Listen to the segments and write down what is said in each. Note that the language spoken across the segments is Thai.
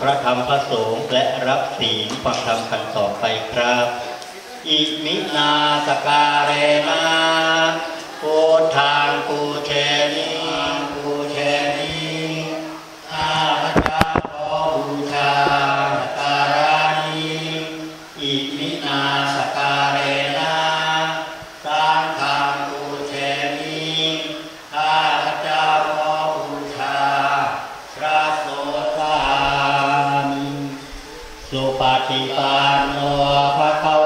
พระธรรมพระสงฆ์และรับศีลฟังธรรมกันต่อไปครับ อิมินาสการเรนาพุทธังกูเชนี สุปฏิปันโนภะคะว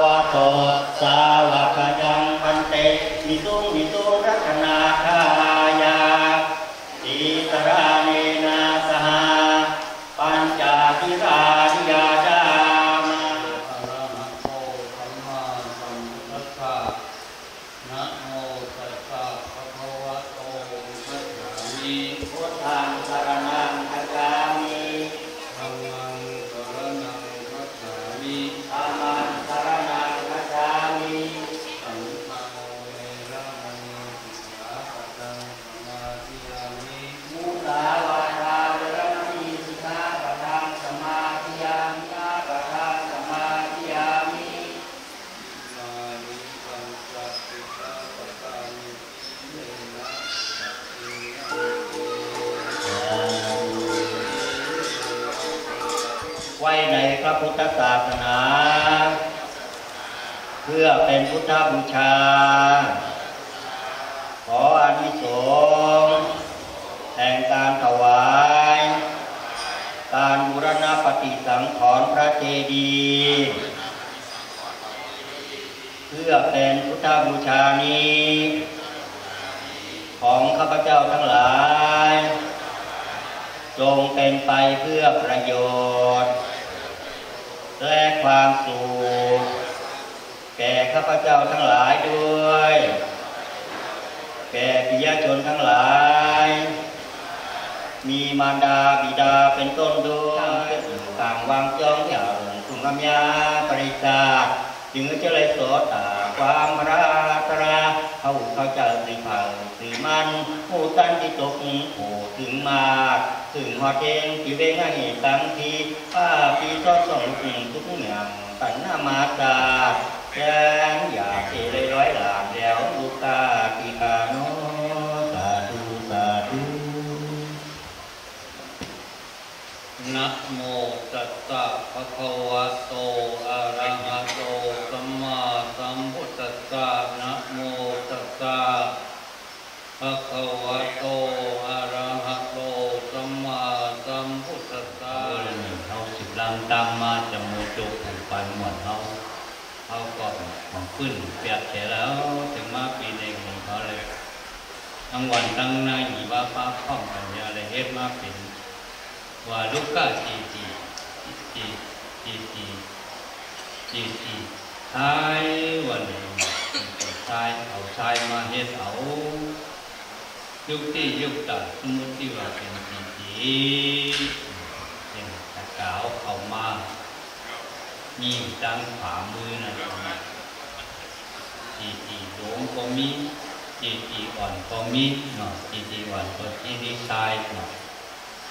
ไว้ในพระพุทธศาสนา เพื่อเป็นพุทธบูชา ขออานิสงส์แห่งการถวาย การบูรณปฏิสังขรณ์พระเจดีย์เพื่อเป็นพุทธบูชานี้ ของข้าพเจ้าทั้งหลายจงเป็นไปเพื่อประโยชน์ และความสุขแก่ข้าพเจ้าทั้งหลายด้วย แก่ปิยชนทั้งหลาย มีมารดาบิดาเป็นต้นด้วยต่างวางจองอย่างสุงคำยาปริจาจึงจะเลยโสตาความราตราเขาเขาเจะสิเผาสิมันผู้ตันที่ตกผู้ถึงมาก ถึงหอเทงที่เวงให้ตั้งทีป้าปีซ้อนสองสิ่งทุกอย่างปันหน้ามาตาแกนอยากเอเลยร้อยหลานแล้วลูกตาปีกาโนสาธุสาธุนะโมตัสสะภะคะวะโตอะระหะโตสัมมาสัมพุทธัสสะนะโมตัสสะภะคะวะโต ดมาเป็นว่าลูกก้าจีจีจีจีจีจีจีท้ายวันนี้ท้ายเอาท้ายมาเฮ็ดเอายุคที่ยุคตัดสมมติที่ว่าเป็นจีจีเป็นตะกาวเข้ามามีดังขวามือนะจีูงก็มีจิจีอ่อนก็มีเนาะจิตที่อ่อนก็จิตที่ชายเนาะ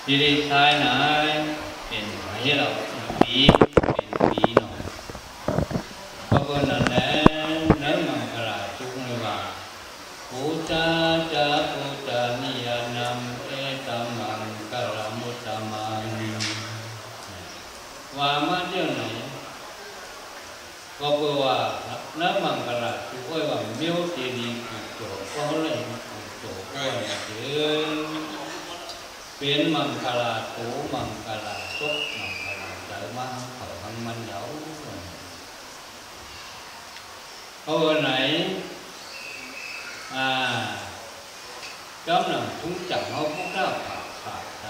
จิตที่ชายไหนเป็นอะไรเราดี งคลาโถมังคลาสุขมังคลาเจอมาเขาทำมันเหยาเอาอันไหนอ่ากำลังทุ่งจับเอาพวกเราขาดขาดแ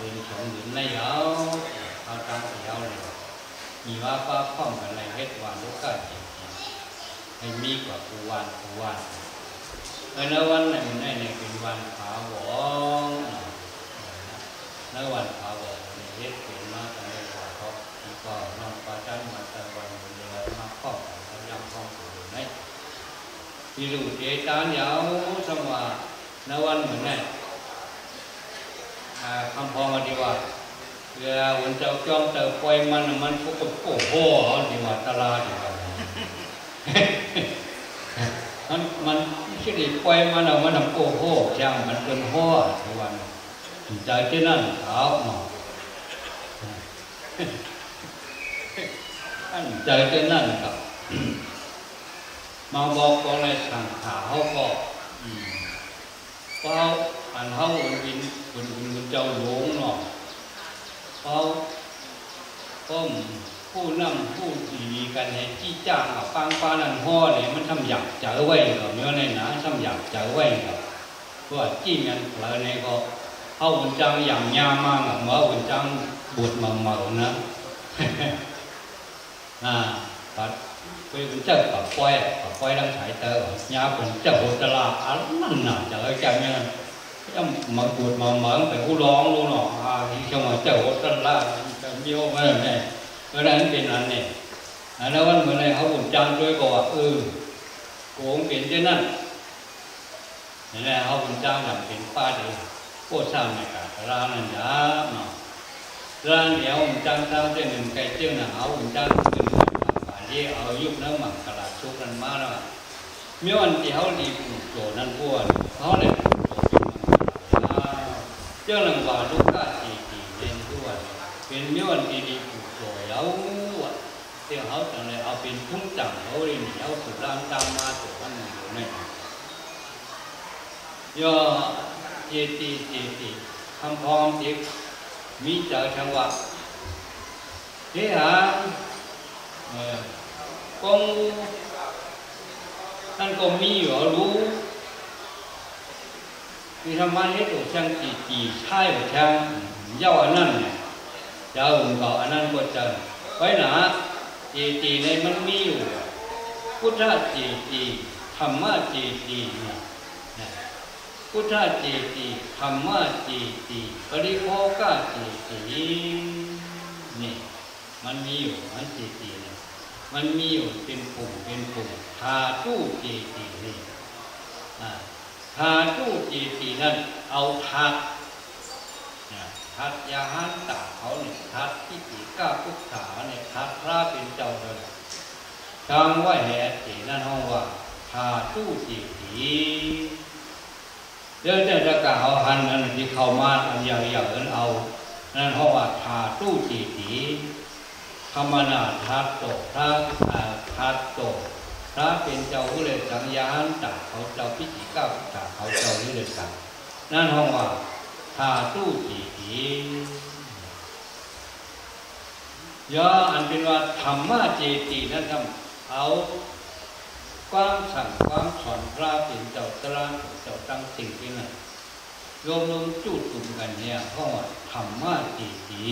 ต่สุดล้ำตามกันมาเอาลองในจีจีว่าลูกก็จีจีในเป็นเดียวเฮ็ดตั้งดีมันคงผูกดีผูกดีสุดล้ำตามมา à, khao phong khao yam phong à trong đường chuẩn đường này áo khao trong thì áo này nhiều ba ba phong cái này hết hoàn lúc cả chỉ hay mi quả phù hoàn phù hoàn ở nơi วัน này này này เป็นวันขาหวงในวันพาบอกในเฮ็ดเป็นมากในวันเขาแล้วก็นำปลาจันมาแต่วันเดียวมาข้อเขายังข้องอยู่ในที่รู้เจตานยาวสมว่าในวันเหมือนไง คำพองอธิว่าเวลาวันเจ้าจ้องเติบปล่อยมันมันพวกโอ้โหดีว่าตลาดดีว่ามันมันคิดอีกปล่อยมันเอามันทำโอ้โหช่างมันเป็นหัวทุกวันใจที่นั่นขาวหมออันใจที่นั่นกับมาบอกก็เลยสั่งขาเขาก็เป้าอันเขาอุ่นวิน อุ่นอุ่นอุ่นเจ้าหลวงเนาะเป้าก็ผู้นำผู้ดีกันให้จี้จ้างฟังปานั่นห่อเนี่ยมันทำอยากเจอไว้ก็เนื้อในหนาทำอยากเจอไว้ก็เพราะว่าจี้เงินเลอในก็เขาอุ่นจังอย่างยามากอะเมื่ออุ่นจังบวชมาเมานะอ่าปัด vì mình chơi cả quay cả quay đang chạy tờ nhà mình chơi hồ tờ là ăn năn nà trời chơi nha em mở cuột mà mở phải u lon luôn nọ à thì xong mà chơi hồ tờ là nhiều cái này ở đây anh bên anh này à nó vẫn bữa này họ cũng trang tôi có ừ cũng biến trên นั่นนี่แหละเขาผมจำด้วยก็ว่าเออโกงเป็นเจ้างอย่างเป็นป้าดีโคตรสร้างในการร้านนั่นยาเนาะร้านเดียวมันจ้างสร้างเจ้าหนึ่งไก่เจ้าหนึ่งเอามันจ้างหนึ่งที่เอายุบน้ำหมักกระดาษชุกนั้นมาแล้วเมื่อวันที่เขาดีปลูกโจนั่นพวกเขาเลยปลูกโจเป็นมัน เจ้าหลังว่าลูกก้าจีจีเล่นทุกวันเป็นเมื่อวันที่ดีปลูกโจแล้วเที่ยวเขาจังเลยเอาเป็นพุ่งจังเขาเลยเอาสุดร่างตามมาตัวมันอยู่เนี่ยย่อเจตีเจตีคำพองจิมีเจอจังหวะที่หา Ờ. con ท่านก็มีอยู่รู้ ที่ทำมาให้ตัวช่างจีจีใช่หรือช่างเย้าอันนั้นเนี่ยเจ้าอุ่นก็อันนั้นก็เจอไว้หนาจีจีในมันมีอยู่พุทธจีจีธรรมะจีจีเนี่ยพุทธจีจีธรรมะจีจีปริโภคจีจีนี่มันมีอยู่มันจีจีเนี่ยมันมีอยู่เป็นปุ่มเป็นปุ่มทาตู้เจตีนี่ทา ตู้เจตีนั่นเอาทัดทัดยาหันตาเขาเนี่ยทัดที่ตีก้าพุทธาเนี่ยทัดพระเป็นเจ้าเลยกลางว่าแห่ตีนั่นห้องว่าทาตู้เจตีเดี๋ยวจะกล่าวหันนั่นที่เข้ามาอันย่างอย่างนั้นเอา นั่นห้องว่าทาตู้เจตีธรรมนาทัตโตพระอาทัตโต พระเป็นเจ้าผู้เลยสังยานจากเขาเจ้าพิจิก้าจากเขาเจ้าผู้เลยสังนั่นห้องว่าทาตู้จีจีย่ออันเป็นว่าธรรมะเจตีนั่นทำเอาความสั่งความสอนพระเป็นเจ้าตรางเจ้าตั้งสิ่งที่นั่นรวมรวมจุดตุ่มกันเนี่ยห้องว่าธรรมะเจตี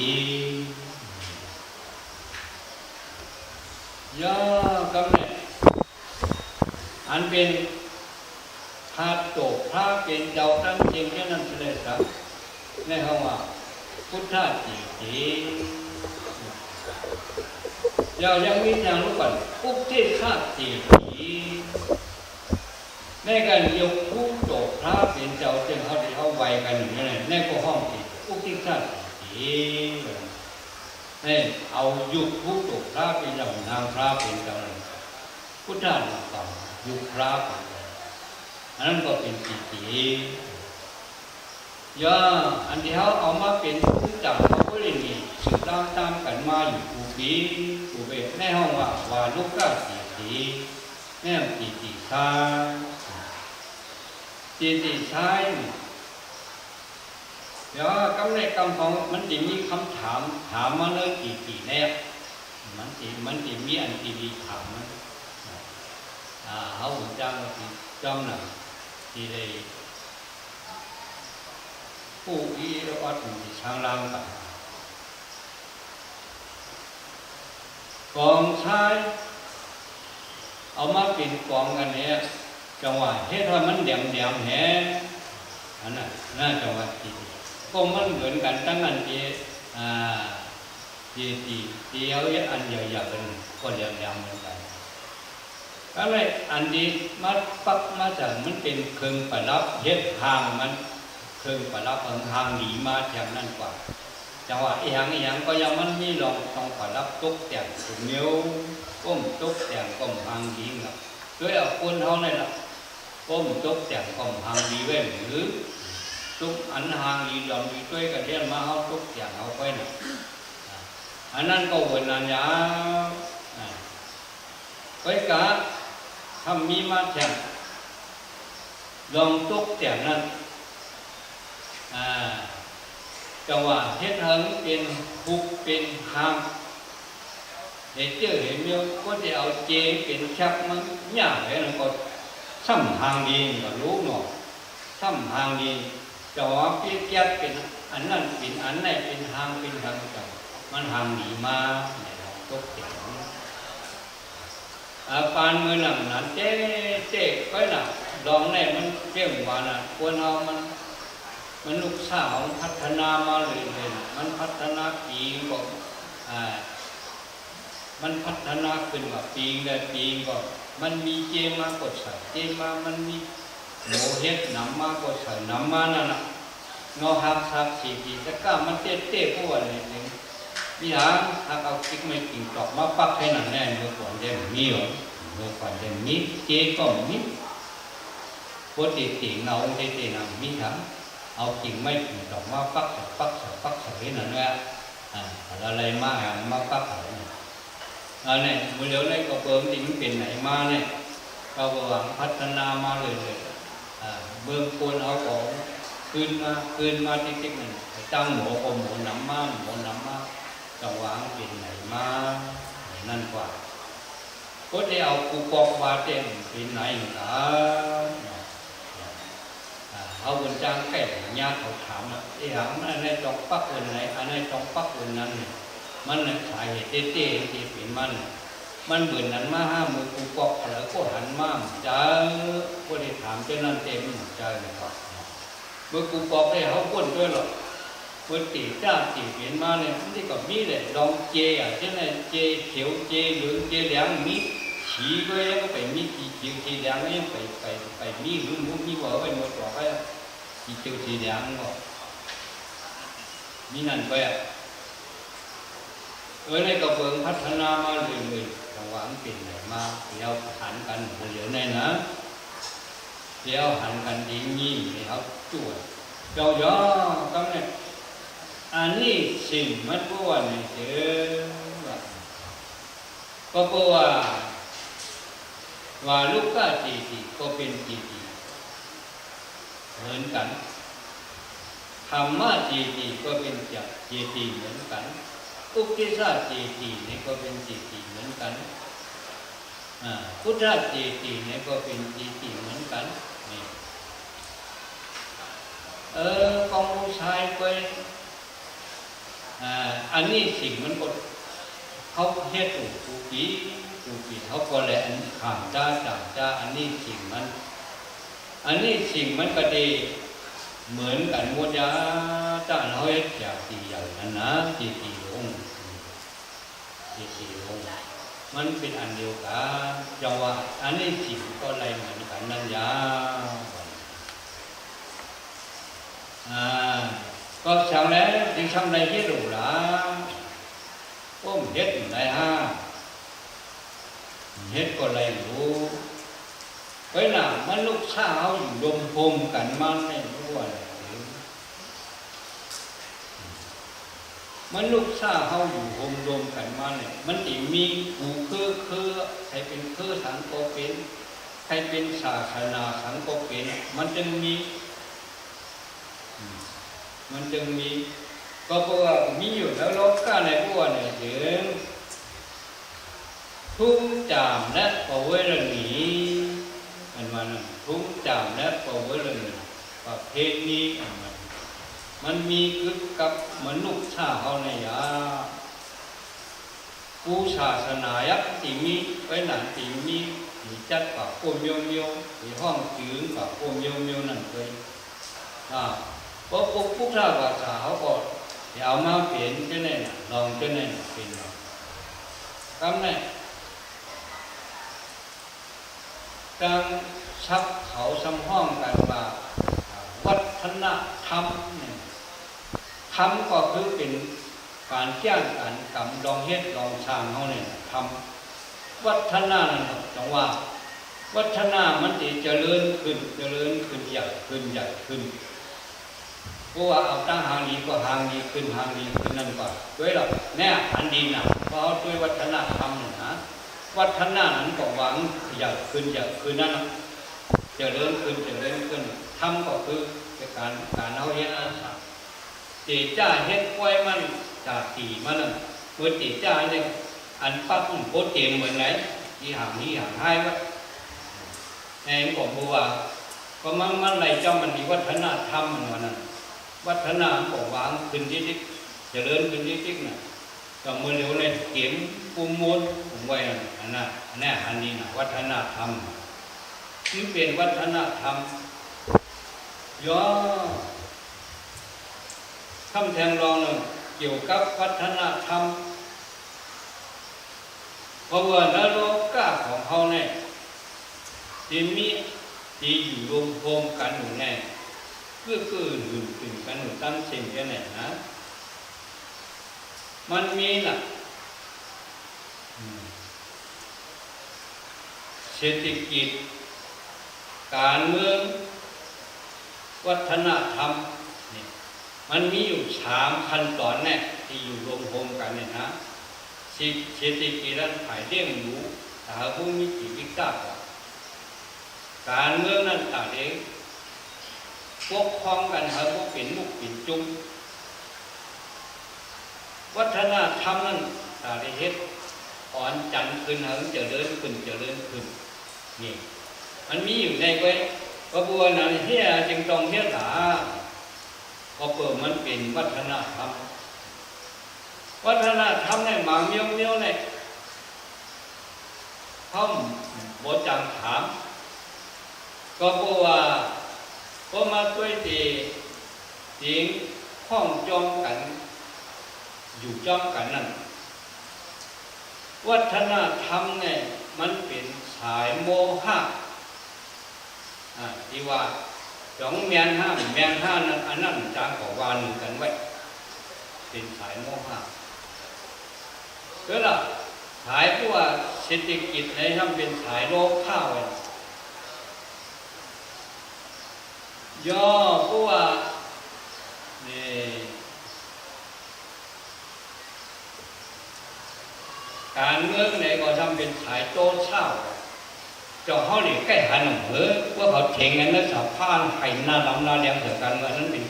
ย่อกำเนิด อันเป็นพาโตพระเป็นเจ้าตั้งจริงแค่นั้นเลยครับในคำว่า พุทธาจีจีเรายังมีทางรู้ก่อนพุทธิฆาจีจีในการยกผู้โตพระเป็นเจ้าจึงเขาที่เขาไวกันอย่างนี้ในก็ห้องจีพุทธิฆาจีให้เอายุคผู้ตกพระเป็นเจ้านางพระเป็นเจ้าพุทธานุกรรม ยุคระเป็นอันนั้นก็เป็นปีติย่าอันที่เขาเอามาเป็นผู้จับเขาก็เลยมีสืบตามตามกันมาอยู่ปูปีปูเบในห้องว่าวานุก้าปีติแม่ปีติชายปีติชายเดี๋ยวกำในกำของมันจะมีคำถามถามมาเลยกี่กี่แน่มันจะมันจะมีอันที่ดีถามมัน อาเขาหุ่นจ้างก็ที่จอมหนังที่ได้ผู้อีรอดที่ช่างล่างต่างกองชายเอามาเป็นกองกันเนี่ยจังหวะเฮ็ดให้มันแดมแดมแหอันนั้นน่าจังหวะที่ก็มันเหมือนกันตั้งนั้นที่อ่าที่ที่ที่เอาอันใหญ่ๆกันก็เรียงๆเหมือนกัน ก็เลยอันนี้มาปักมาจากมันเป็นเครื่องประดับเฮ็ดทางมันเครื่องประดับของทางหนีมาจากนั้นกว่าจังหวะอีหยังอีหยังก็ยังมันมีลองต้องประดับตกแต่งถุนิ้วก้มตกแต่งก้มทางดีกับด้วยเอาคนเท่านั้นละก้มตกแต่งก้มทางดีไว้หรือทุกอันหางอีดอมอีต้วยกระเทียนมาเขาทุกอย่างเอาไปนะอันนั้นก็เวนนันยาวอ่าไปกะ ทำมีมาแข่งลองทุกอย่งนั้นอ่าจังหวะเฮ็ดเฮงเป็นคุกเป็นหามเด็กเจอเห็นเมียวก็จะเอาเจเป็นชักมันยากเลยนะก็ซ้ำทางดีก็รู้เนาะซ้ำทางดีจอเปียกเปียกเป็นอันนั้นเป็นอันไหนเป็นทางเป็นทางจังมันทางหนีมาเนี่ยตกเสียง ปานมือหนังนั้นเจ๊เจ๊ก็น่ะลองแน่มันเจ้มวาน่ะควรเอามันมันลูกสาวพัฒนามาเรื่อยๆมันพัฒนาปีก็อ่ามันพัฒนาขึ้นมาปีได้ปีก็ มันมีเจมากดใส่เจมามันมีโมเฮ็ดนำมาก็ใส่นำมานั่นน่ะเงาหักสักสีทีจะกล้ามันเต้เต้พวกอะไร นึงมีหางถ้าเอากิ๊กไม่กินตอกมาปักให้นั่นแน่นเมื่อก่อนเด่นมีหรอเมื่อก่อนเด่นมีเจ๊ก็มีพวกตีตีเงาเต้ต้นำมีทั้งเอากิ่งไม่กินตอกมาปักปักปักใส่นั่นแหละอ่อะไรมาหามาปักอะไรอันนี้มือเดียวในก็เปิมที่มันเป็นไหนมาเนี่ยเราก็หวังพัฒนามาเลยเลยๆเบื้องคนเอาของคืนมาคืนมาติ๊กๆหนึ่งตั้งหมูก็หมูน้ำมาหมูน้ำมา จะวางเป็นไหนมานั่นกว่าก็ได้เอากูปอกมาเต็มเป็นไหนกันเอาบนจางแก่ยาเขาถามนะไอ้หางอันไหนต้องปักอันไหนอันไหนต้องปักอันนั้นเนี่ยมันน่ะสาเหตุเต้ๆที่เป็นมันมันเหมือนนั้นมาห้ามือกูปอกแล้วก็หันมาจ้าก็ได้ถามเจ้านั่นเต็มใจเลยครับเมื่อกูปอกได้เขาก้นด้วยหรอก เมื่อตีจ้าตีเปลี่ยนมาเนี่ยที่ก็มีเลยลองเจอะเช่นไงเจเขียวเจเหลืองเจเหลืองมีฉีก็ยังไปมีขีเขียวขีเหลืองยังไปไปไปมีหรือมุมีว่าไปหมดต่อไปขีเขียวขีเหลืองก็มีนั่นไปอะเออในกระเบื้องพัฒนามาเรื่อยๆจังหวะมันเปลี่ยนไหนมาเดี๋ยวหันกันเหลือในนะเดี๋ยวหันกันดีงี้เดี๋ยวจ่วยเจ้าย่อต้งเนี่ย อันนี้สิ่งมันก็ว่าในเจอก็เพราะว่าว่าลูกก้าจีจีก็เป็นจีจีเหมือนกันธรรมะจีจีก็เป็นจักจีจีเหมือนกันอุปกิสาเจตีนี่ก็เป็นเจตีเหมือนกันอ่าพุทธเจตีนี่ก็เป็นเจตีเหมือนกันนี่เออกองผู้ชายไป อันนี้สิ่งมันก็เขาเฮ็ดถูกถูกปีถูกปีเขาก็เลยอันขามจ้าจับจ้าอันนี้สิ่งมัน อันนี้สิ่งมันก็ดีเหมือนกันหมดยาจ้าเราเฮ็ดจากตีอย่างนั้นนะตีตีลงที่สี่องค์มันเป็นอันเดียวกันจังว่า อันนี้สิ่งก็อะไรเหมือนกันนั่นยาอ่า ก็ชาวแล้วจึงทำในที่หรูหราก้มเฮ็ดอยู่ในห้าเฮ็ดก็อะไรรู้ไปหนามันลูกสาวอยู่รวมพมกันมันไม่รู้ว่าอะไรมันลูกซาเฮาอยู่โฮมรวมกันมาเนี่ยมันติมีกูคือคือใครเป็นคือสังโกเป็นใครเป็นศาสนาสังโกเป็นมันจึงมี มันจึงมีก็เพราะว่ามีอยู่แล้วโลกกาในพวกเนี่ยถึงทุ่งจามและปเวรณีอันว่านั้นทุ่งจามและปเวรณีประเภทนี้อันมันมันมีกึกกับมนุษย์ชาเฮาในยาผู้ศาสนายักษ์ที่มีไว้หนันที่มีที่จัดปากโคมโยมโยที่ห้องจืงปากโคมโยมโยนั่นเคยอ่า เพราะปุ๊บปุ๊บถ้าภาษาเขาก็เอามาเปลี่ยนจะไหนน่ะลองจะไหนน่ะเป็นคำนี้ดังชักเขาสำห้องกันว่าวัฒนธรรมเนี่ยธรรมก็คือเป็นการจ้งการกรรมลองเฮ็ดลองสร้างเขาเนี่ยทำวัฒนานั่นน่ะจังว่า วัฒนามันจะเจริญขึ้นเจริญขึ้นใหญ่ขึ้นใหญ่ขึ้น เพราะว่าเอาตั้งหางดีก็หางดีขึ้นหางดีขึ้นนั่นก็ด้วยหรอกแน่อันดีนะเพราะด้วยวัฒนธรรมนี่นะวัฒนานั้นก็หวังใหญ่ขึ้นใหญ่ขึ้นนั่นนะเริญขึ้นจะเริญขึ้นทำก็คือการการเอาเฮ็ดอาสาตีจ้าเฮ็ดกล้วยมันจากตีมันนั่นเมื่อตีจ้าเนี่ยอันปั๊บมันโคตรเต็มเหมือนไหนที่หางนี้หางให้ว่าแห่งบอกว่าก็มันมันในเจ้ามันมีวัฒนธรรมมันนั้น วัฒนธรรมบอกวางขึ้นที่ที่เจริญขึ้นที่ที่น่ะก็มือเหลียวในเข็มปูมูลผมไว้นั่นอันนั้นอันนี้อันนี้นะวัฒนธรรมนี่เป็นวัฒนธรรมย่อคำแทงรองหนึ่งเกี่ยวกับวัฒนธรรมเพราะว่านรกกาของเขาเนี่ยที่มีที่อยู่รวมโฮมกันอยู่แน่ เพื่อเกื้อหนุนถึงกันหนุนตั้งสิ่งกันแน่นะ มันมีน่ะอืมเศรษฐกิจ การเมือง วัฒนธรรมนี่มันมีอยู่สามขั้นตอนแน่ที่อยู่รวมโฮมกันเนี่ยนะเศรษฐกิจนั้นฝ่ายเลี้ยงดูสาภูมิจิตวิกาการเมืองนั้นต่างเอง ปกครองกันเหาพวกปิ่นมุกปิ่นจุ้มวัฒนธรรมนั้นต่างเฮ็ดอ่อนจันทร์ขึ้นหาเจริญขึ้นเจริญขึ้นนี่มันมีอยู่ในไว้พระบัวนั้นเฮียจึงต้องเฮียหาพอเปิดมันเป็นวัฒนธรรมวัฒนธรรมในหมางเมียวเมียวในเขาบจังถาม ก็เพราะว่า พอมาด้วยตีสิงข้องจองกันอยู่จองกันนั่นวัฒนธรรมเนี่ยมันเป็นสายโมหะอ่าที่ว่าสองเมียนห้าเมียนห้านั้นอันนั้นจางขอวานหนึ่งกันไว้ เป็นสายโมหะก็ล่ะสายผู้ว่าเศรษฐกิจในทำเป็นสายโลกข้าวไว้ย่ ย่อผู้ว่านี่การเมืองไหนก็ทำเป็นสายโต้เช่าจ้าเขาเนี่ยใกล้หันเหรือว่าเขาเทงกันแล้วสับพาไข่หน้าดำหน้าแดงเถื่อกันเมืองนั้นเป็น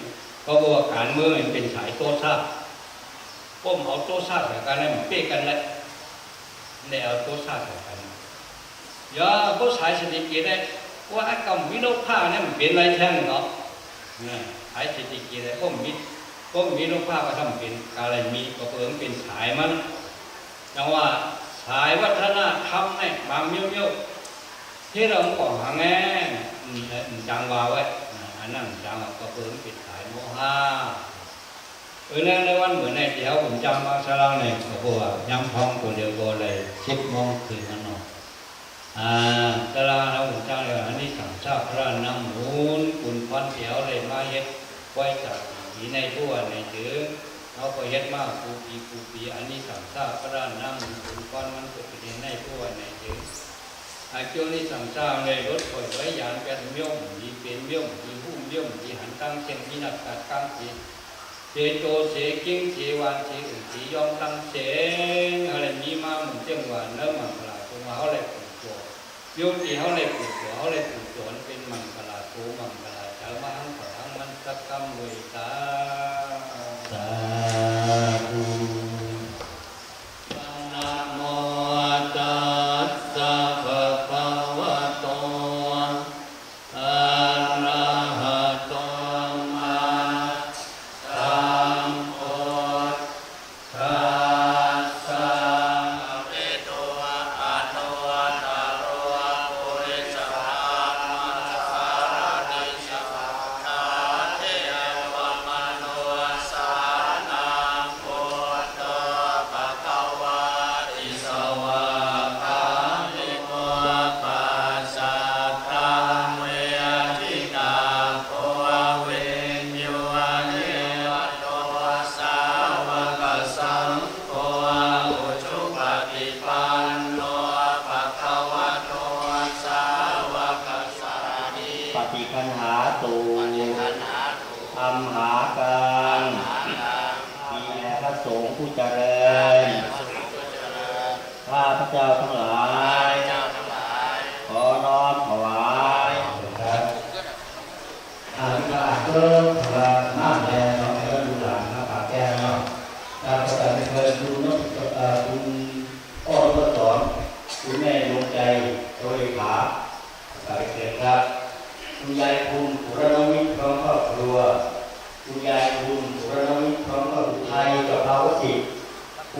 ก็ว่าการเมืองมันเป็นสายโต้เช่าพวกเขาโต้เช่าเถื่อกันแล้นเป๊ะกันแล้วเนี่ยเอาโต้เช่าเถื่อกันย่อผู้สายเศรษฐกิจได้ ว่าไอ้กำวิโรภาเนี่ยมันเป็นไรแท้งเนาะเนี่ยสายเศรษฐกิจอะไรพวกมิพวกวิโรธภาก็ทำเป็นอะไรมีก็เพิ่งเป็นสายมันจังว่าสายวัฒนธรรมเนี่ยบางเมี่ยวเมียวที่เราบอกหาแง่จังว่าไว้อันนั้นจังก็เพิ่งเป็นสายโมหะเออในวันเหมือนในเดี๋ยวผมจำมาสลางเนี่ยก็บอกว่าย้ำท้องตัวเดียวก็เลยสิบโมงคืนนั่น อ่าตลาเราเจ้าเลยอันนี้สั่งชาพระนำหูนกุนพันเถียวเลยมาเฮ็ดไว้จากหีในทั่วในถือเขาก็เฮ็ดมากปูปีปูปีอันนี้สั่งชาพระนำกุนพันมันก็เป็นในทั่วในถืออาเจ้านี่สั่งชาเลยรถถอยไว้ยานเป็นเมี่ยมมีเป็นเมี่ยมมีหุ้มเมี่ยมมีหันตั้งเช่นมีนักการกางสีเจโตเสกิ้งเจวานเจอุ่นเจยอมตั้งเสงอะไรมีมาเหมือนเจ้าหวานเนื้อมันปลาตัวมาเขาเลย โยมที่เขาเลยปลูกเขาเลยปลูกสวนเป็นมังกรโตมังกราจามาหังขอหังมันสักคำเวตา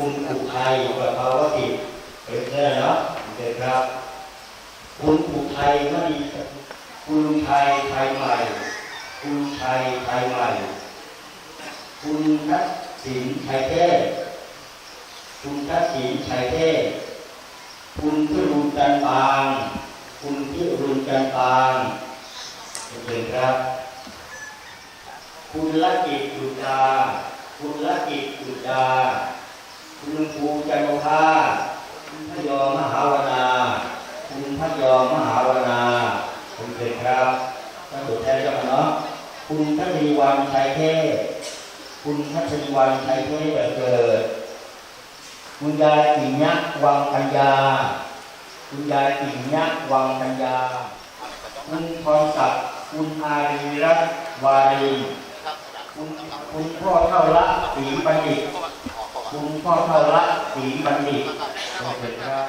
คุณอุทัยกับภาวสิทธิ์เป็นเพื่อนเนาะเป็นครับ คุณอุทัยมณีคุณไทยไทยใหม่ คุณไทยไทยใหม่ คุณทักษิณชัยเทพคุณทักษิณชัยเทพคุณพิรุณจันปาง คุณพิรุณจันปางเป็นครับ คุณละกิจจุดาคุณละกิจจุดา คุณครูจันโอภาคุณพยอมมหาวนา คุณพยอมมหาวนา คุณเป็นครับท่านสุดแท้เจ้าคณะคุณทัศนีวันชัยเทพคุณทัศนีวันชัยเทพเกิด คุณยายปิ่งยักษ์วังปัญญา คุณยายปิ่งยักษ์วังปัญญา คุณพรศักดิ์คุณอารีรัตน์วารีคุณคุณพ่อเท่าละศรีบัณฑิต คุณพ่อพระศรีบัณฑิตขอบคุณครับ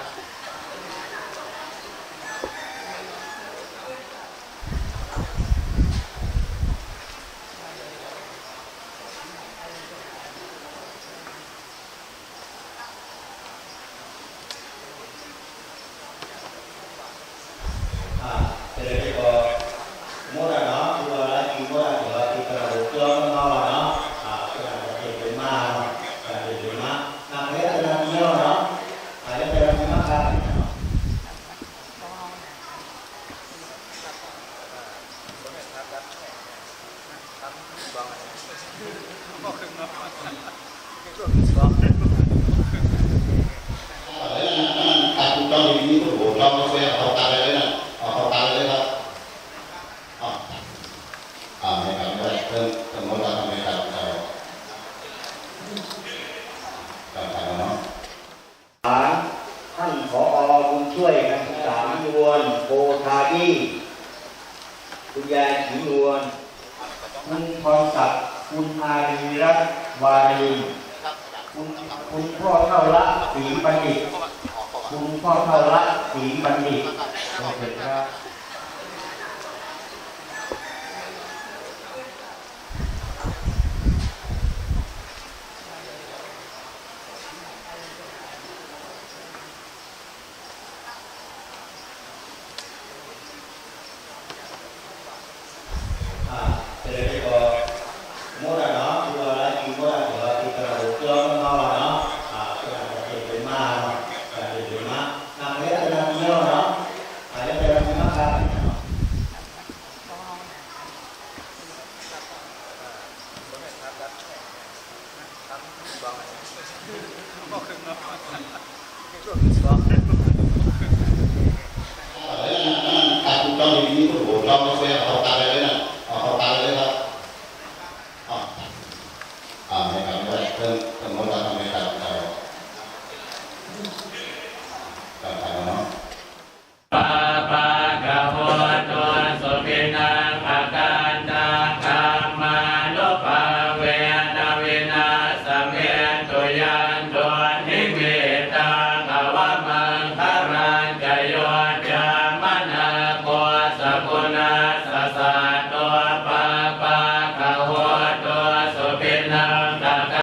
Ah, pero digo, mura no, dua lagi mura dua kita betul mau no, ah kita ada lima no, ada lima. Nah, kita ada nio no, ada ada lima kan. Aku tahu ini tuh, kalau saya tahu tak ada นะเอาตาเลยครับอ่าอ่าไม่ครับไม่เริ่มสมมติเราทำไมครับเราต่างๆเนาะ ท่านผอบุญช่วยการศึกษาวินวลโพธายี คุณยายขีนวลคุณพรศักดิ์คุณอารีรัตน์วารีคุณคุณพ่อเท่าละศรีบัณฑิต คุณพ่อเท่าละศรีบัณฑิตขอบคุณครับ